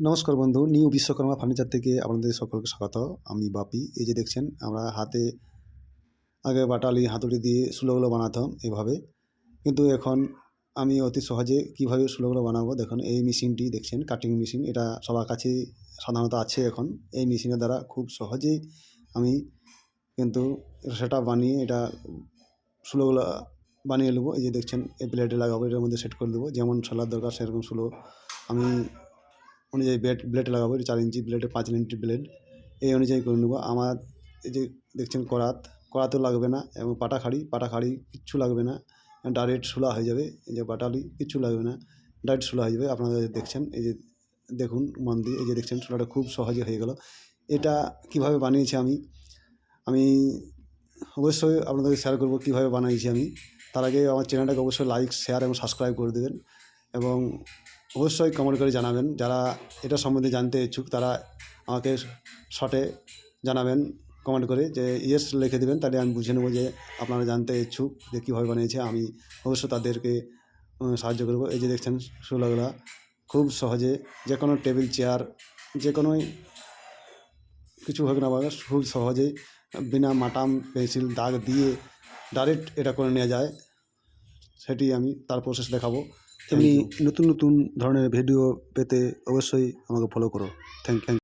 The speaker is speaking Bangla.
নমস্কার বন্ধু, নিউ বিশ্বকর্মা ফার্নিচার থেকে আপনাদের সকলকে স্বাগত। আমি বাপি। এই যে দেখছেন, আমরা হাতে আগে বাটালি, হাতুড়ি দিয়ে সুলোগুলো বানাতাম এভাবে। কিন্তু এখন আমি অতি সহজে কীভাবে সুলোগুলো বানাবো, দেখুন, এই মেশিনটি দেখছেন কাটিং মেশিন এটা সবার কাছেই সাধারণত আছে এখন। এই মেশিনের দ্বারা খুব সহজেই আমি কিন্তু সেটা বানিয়ে, এটা সুলোগুলো বানিয়ে নেব। এই যে দেখছেন, এই প্লেটে লাগাবো, এটার মধ্যে সেট করে দেবো। যেমন সোলার দরকার, সেরকম সুলো আমি অনুযায়ী ব্লেড ব্লেড লাগাবো এটা চার ইঞ্চি ব্লেডে পাঁচ ইঞ্চি ব্লেড, এই অনুযায়ী করে নেব। আমার এই যে দেখছেন করাত, করাতও লাগবে না এবং পাটা খাড়ি পাটাখাড়ি পাটাখাড়ি কিচ্ছু লাগবে না। ডাইরেক্ট শোলা হয়ে যাবে, এই যে বাটালি কিচ্ছু লাগবে না, ডাইরেক্ট শোলা হয়ে যাবে। আপনারা দেখছেন, এই যে দেখুন মন দিয়ে, এই যে দেখছেন শোলাটা খুব সহজে হয়ে গেল। এটা কীভাবে বানিয়েছি আমি? আমি অবশ্যই আপনাদেরকে শেয়ার করব কীভাবে বানিয়েছি আমি। তার আগে আমার চ্যানেলটাকে অবশ্যই লাইক শেয়ার এবং সাবস্ক্রাইব করে দেবেন। এবং অবশ্যই কমেন্ট করে জানাবেন। যারা এটা সম্বন্ধে জানতে ইচ্ছুক, তারা আমাকে শর্টে জানাবেন কমেন্ট করে যে ইয়েস লিখে দেবেন, তাহলে আমি বুঝে নেব যে আপনারা জানতে ইচ্ছুক যে কীভাবে বানিয়েছে। আমি অবশ্যই তাদেরকে সাহায্য করব। এই যে দেখছেন সুলাগুলা, খুব সহজে যে কোনো টেবিল, চেয়ার, যে কোনো কিছু হোক না পারে খুব সহজেই বিনা মাটাম পেন্সিল, দাগ দিয়ে ডাইরেক্ট এটা করে নেওয়া যায়। সেটি আমি তার প্রসেস দেখাবো। তেমনি নতুন নতুন ধরনের ভিডিও পেতে অবশ্যই আমাকে ফলো করো। Thank thank